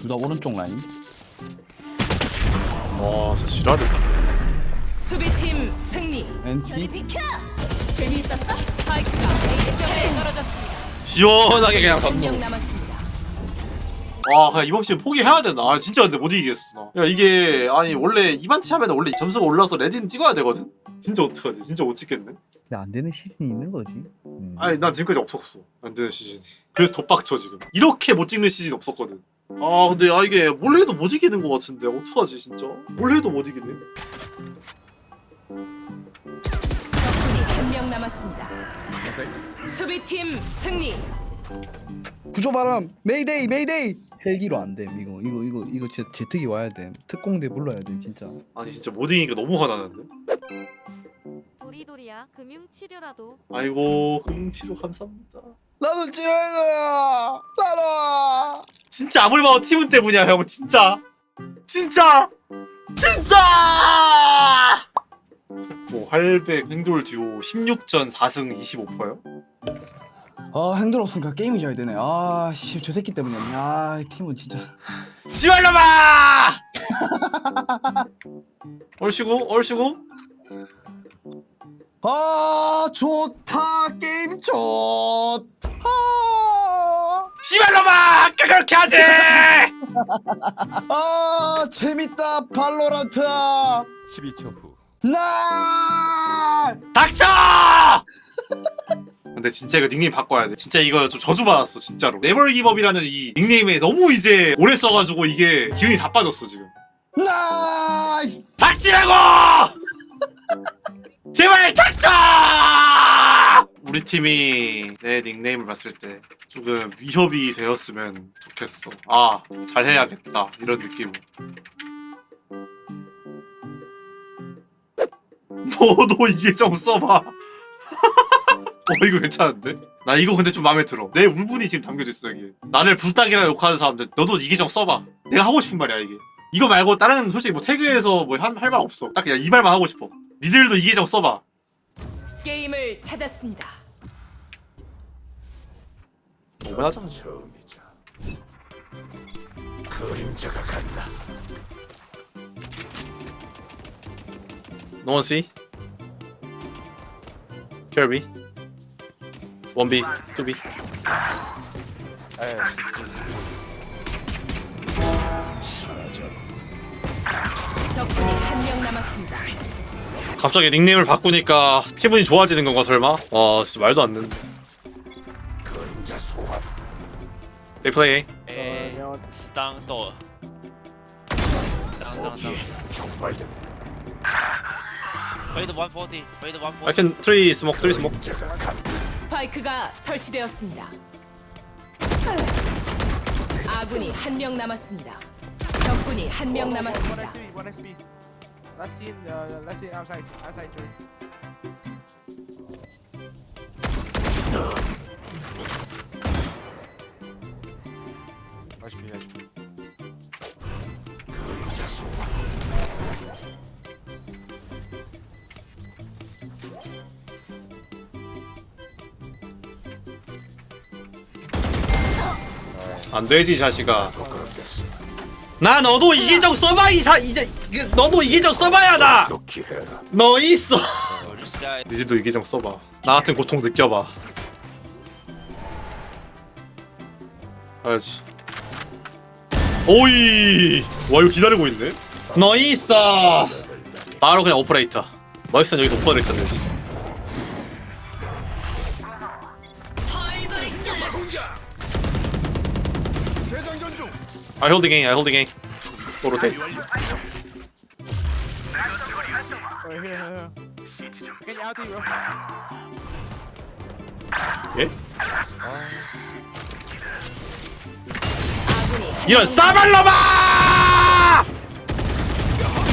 둘 다 오른쪽 라인. 와 진짜 지랄해 수비팀 승리. NT. 비켜. 재미있었어? 스파이크가 A점에 떨어졌습니다. 시원하게 그냥 한명 졌노 남았습니다. 와 그냥 이번 시즌 포기해야 되나 아 진짜 근데 못 이기겠어 나. 야 이게 아니 원래 이반치 하면 원래 점수가 올라서 레디는 찍어야 되거든 진짜 어떡하지 진짜 못 찍겠네 근데 안 되는 시즌이 있는 거지. 음. 아니 난 지금까지 없었어 안 되는 시즌이 그래서 더 빡쳐 지금 이렇게 못 찍는 시즌 없었거든 아 근데 아 이게 뭘 해도 못 이기는 것 같은데 어떡하지 진짜 뭘 해도 못 이기네 적군이 한 명 남았습니다. 수비팀 승리. 구조바람 메이데이 메이데이. 헬기로 안 돼. 이거 이거 이거 이거 진짜 제특이 와야 돼. 특공대 불러야 돼 진짜. 아니 진짜 못 이기니까 너무 화나는데 도리도리야 금융치료라도 아이고 금융치료 감사합니다 나도 치료할 거야. 나도. 진짜 아무리 봐도 팀은 때문이야 형 진짜 진짜 진짜 뭐 활백 행돌 듀오 16전 4승 25%요? 아 행동 없으니까 게임이 잘 되네. 아씨 저 새끼 때문이야. 아이 팀은 진짜. 씨발놈아! 얼씨구 얼씨구 아 좋다 게임 좋다. 씨발놈아! 아까 그렇게 하지! 아 재밌다 발로란트. 12초 후 나. 닥쳐! 근데 진짜 이거 닉네임 바꿔야 돼. 진짜 이거 좀 저주받았어 진짜로. 네벌 기법이라는 이 닉네임에 너무 이제 오래 써가지고 이게 기운이 다 빠졌어 지금. 나이스. 닥치라고! 제발 닥쳐! 우리 팀이 내 닉네임을 봤을 때 조금 위협이 되었으면 좋겠어. 아, 잘해야겠다. 이런 느낌. 너도 이게 좀 써봐. 어, 이거 괜찮은데? 나 이거 근데 좀 마음에 들어. 내 울분이 지금 담겨져 있어, 여기. 나를 불닭이라 욕하는 사람들, 너도 이게 좀 써봐. 내가 하고 싶은 말이야, 이게. 이거 말고 다른 솔직히 뭐 태그에서 뭐 할 말 없어. 딱 그냥 이 말만 하고 싶어. 니들도 이계정 써봐. 게임을 찾았습니다. 오만하잖아. 처음이자 그림자가 간다 No one see? Kirby. 1B, 2B. 사라져 적군이 한 명 남았습니다. 갑자기 닉네임을 바꾸니까 팀원이 좋아지는 건가 설마? 와 진짜 말도 안 되는데. 그림자 소환 They play A. 에 스당 또 스당 스당 페이드 140 페이드 140 I can three smoke, three 스파이크가 설치되었습니다. 아군이 한 명 남았습니다. 적군이 한 명 남았습니다. XP, one XP. Last scene, uh, last scene outside, outside turn. HP, HP. 안 되지 이 자식아. 나 너도 이계정 써봐 이사 이제 너도 이계정 써봐야 나. 너 있어. Guy 니들도 이계정 써봐. 나 같은 고통 느껴봐. 알지. 오이. 와 이거 기다리고 있네. 너 있어. 바로 그냥 오퍼레이터. 멋있어 여기서 오퍼레이터 되지. I hold the game. I hold the game. 또 로테. Oh, here, here, here. Get out here, bro. 예? 이런!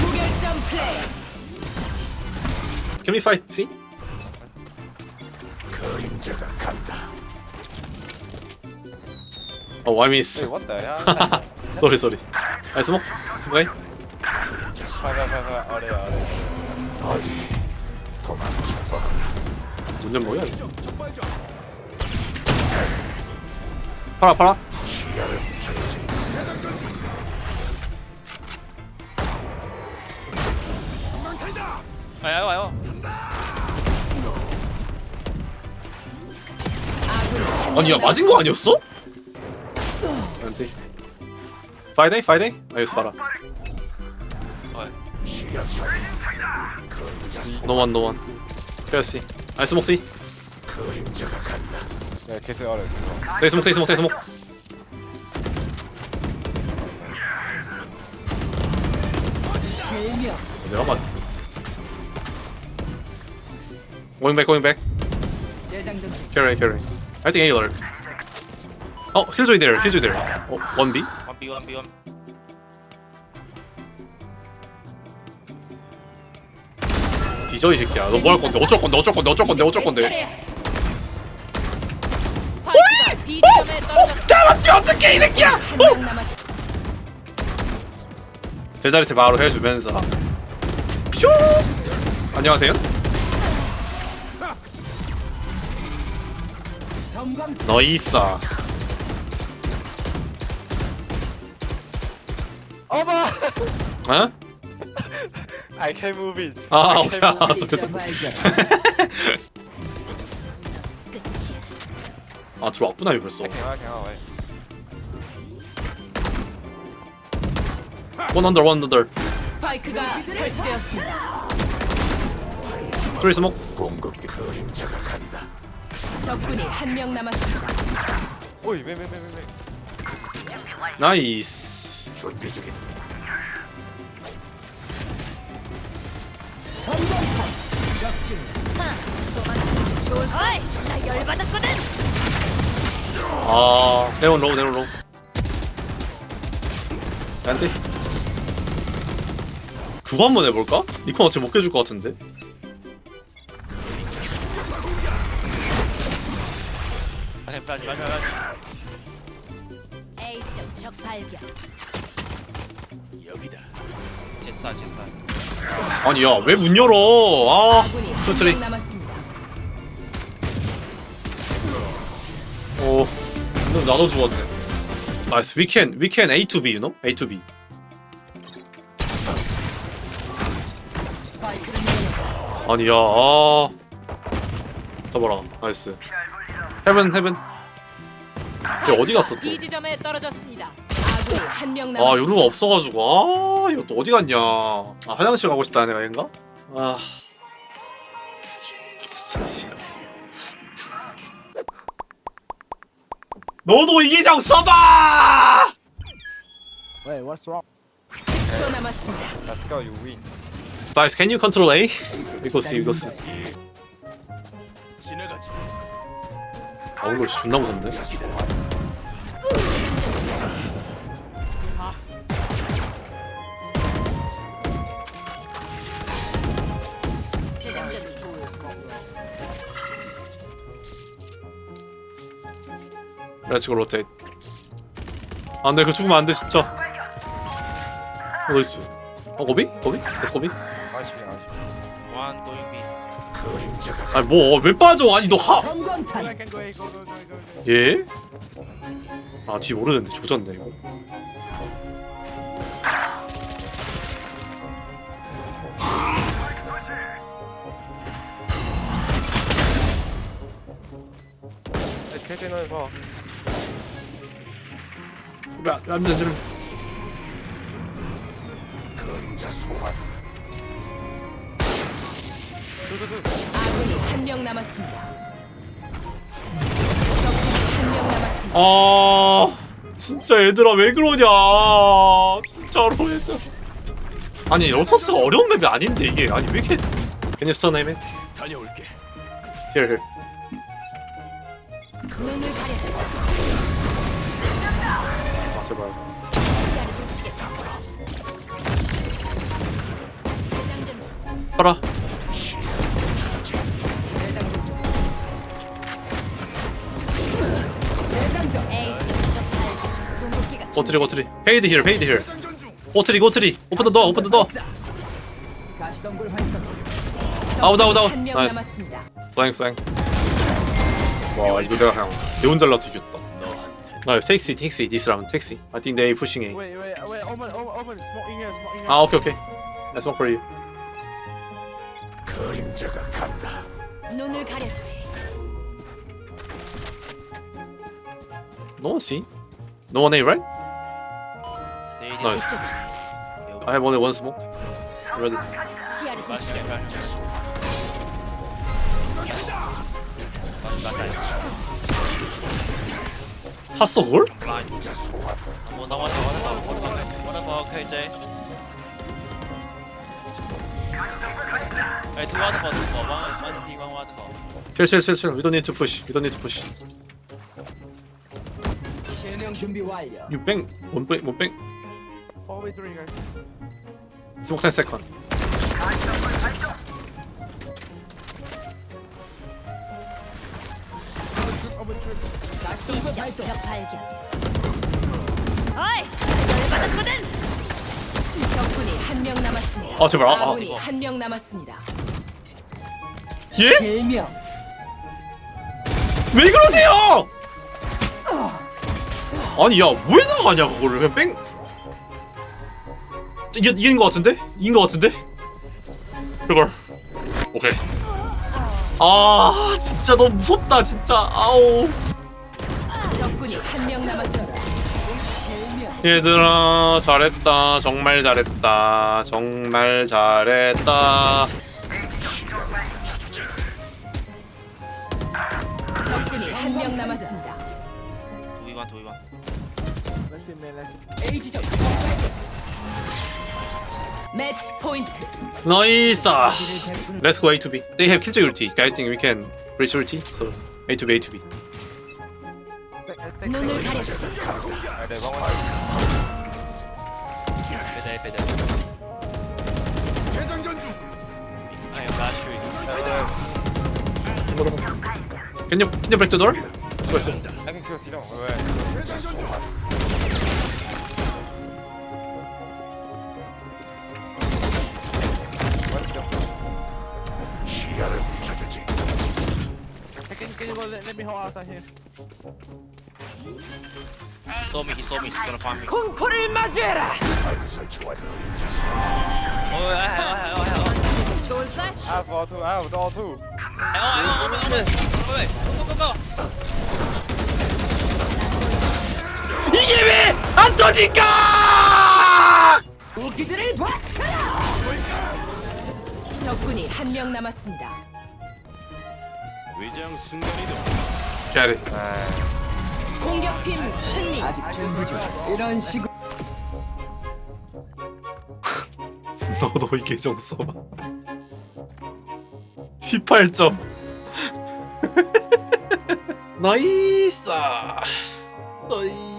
무결점 플레이. Can we fight? See? 그림자가 간다 Oh, I miss. Wait, what the hell? sorry, sorry. I smoke. It's okay. 가가 가가 아래 아래. 문제 뭐야? 팔아, 팔아. 아야 와요. 아군이 한 아니, 야, 맞은 거 아니었어? 안돼 파이데이 파이데이 봐라. 시야철 그림자 소 노원 노원 그렇지 나이스 목시 야 계속 알아 그거. 데이 스 목 데이 스 목 데이 스 목 내가 맞 Going back, going back. 재장전 중. Carry, carry. I think A Oh, Killjoy there, Killjoy there. Oh, 1B? 원비 원비 원 뒤져 이 새끼야. 너 뭐 할 건데? 어쩔 건데? 어쩔 건데? 어쩔 건데? 어쩔 건데? 스파이크가 B 지점에 떨어졌습니다. 잡았지 어떻게 이 새끼야? 한명 남았습니다. 제자리트 바로 해주면서 슈 안녕하세요. 너 있어. 어머 어? I can't move it 아, 오케이. 알았어. it. 아 들어왔구나 이거 벌써. I can can 원 언더 원 언더. 스파이크가 설치되었습니다. 트리 스모크. 공격기 그림자가 간다 적군이 한 명 남았습니다. 오이 왜 왜 왜왜 나이스. 준비 중인 아 네온 로우 네온 로우. 안돼. 그거 한번 해볼까? 이건 어차피 못 깨줄 것 같은데. 빨리 빨리 빨리 빨리 A 지점 적 발견. 여기다 제사 제사 아니 야왜 문 열어? 아 아군이 천천히. 한명 남았습니다. 오, 너 나도 죽었네. 나이스. We can, we can A to B, you know? A to B. 아니야, 아. 잡아라. 나이스. 헤븐, 헤븐. 얘 어디 갔어 또? B 지점에 떨어졌습니다. 아군이 한명 아, 남았습니다. 요루가 없어가지고. 아, 이거 또 어디 갔냐. 아, 화장실 가고 싶다, 내가 얘인가? 아. 진짜. 너도 이기장 써봐! Wait, what's wrong? 10초 남았습니다. Let's go you win Guys, can you control A? We go C, we go C. 지나가지 아, 오늘 존나 무섭네. 렛츠고 로테이트. 아, 근데 그 죽으면 안 돼, 진짜. 어디 있어? 어, 고비? 고비? 계속 고비? 아쉽네 아쉽네 비 그림자가 아니, 뭐, 왜 빠져? 아니, 너 하! Go, I can go A, go, go, go, go, go. 예? 아, 뒤 모르는데 조졌네, 이거. 야 캐지 너 해봐 야, 야, 야, 야, 그림자 소환 두두두 아군이 한 명 남았습니다. 적군이 한 명 남았습니다. 아, 진짜 얘들아, 왜 그러냐. 진짜로, 얘들. 아니, 로터스가 어려운 맵이 아닌데, 이게. 아니, 왜 이렇게. Can you stun aim it? 다녀올게. 눈을 가 제발. 봐라. 고트리, 고트리. 페이드 here, 페이드 here. 고트리, 고트리. 오픈 더 도어, 오픈 더 도어. 아웃, 아웃, 아웃. 나이스. 플랭, 플랭. 와, 이거 내가 그냥 대운 잘라서 이겼다. 나 택시, 택시. This round, 택시. I think they pushing A. Wait, wait, wait, open, open, open. Smoke in here, smoke in here. 아, 오케이, 오케이. Let's smoke for you. 그림자가 간다. 눈을 가려주지. No one C. No one A, right? They did Nice. 이쪽 I have only one smoke. Ready. 시야를 Last 훔치겠어. guy, Last side. 탔어 그걸? We don't need to push. We don't need to push. You bang. One bang. One bang. Guys. Smoke 10 second. 적 발견. 어이! 열받았거든. 적군이 한 명 남았습니다. 아, 제발. 아, 아. 아군이 한 명 남았습니다. 예? 일명 왜 그러세요? 아니 야왜 나가냐 그거를 그냥 뺑 이겨, 이긴 거 같은데? 이긴 거 같은데? 그걸 오케이 아 진짜 너무 무섭다 진짜 아우 한 명 남았습니다. 얘들아 잘했다 정말 잘했다 정말 잘했다 적군이 한 명 남았습니다. See, man. Let's see. 매치 포인트. 나이스 Let's go A to B They have kills ulti I think we can reach ulti So A to B A to B uh, 눈을. 가려주지. 아, 네, 방어. Better, better. I am last three. Can you, can you break the door? I can kill Si령. 왜? 왜 Si령? 시야를. Hey, Can, can you go let, let me hold outside here? He saw me, he saw me, he's gonna find me. 공포를 맞이해라. Oh, have, I have, I have. 좋을걸? I have all two. Hang on, hang on, open, open. Wait, wait, go, go, go. 이게 왜 안 터질까? 무기들을 봐쳐라. 적군이 한 명 남았습니다. Get it. 공격팀 승리. 너너 이 계정 써봐. 18점. 나이스. 나이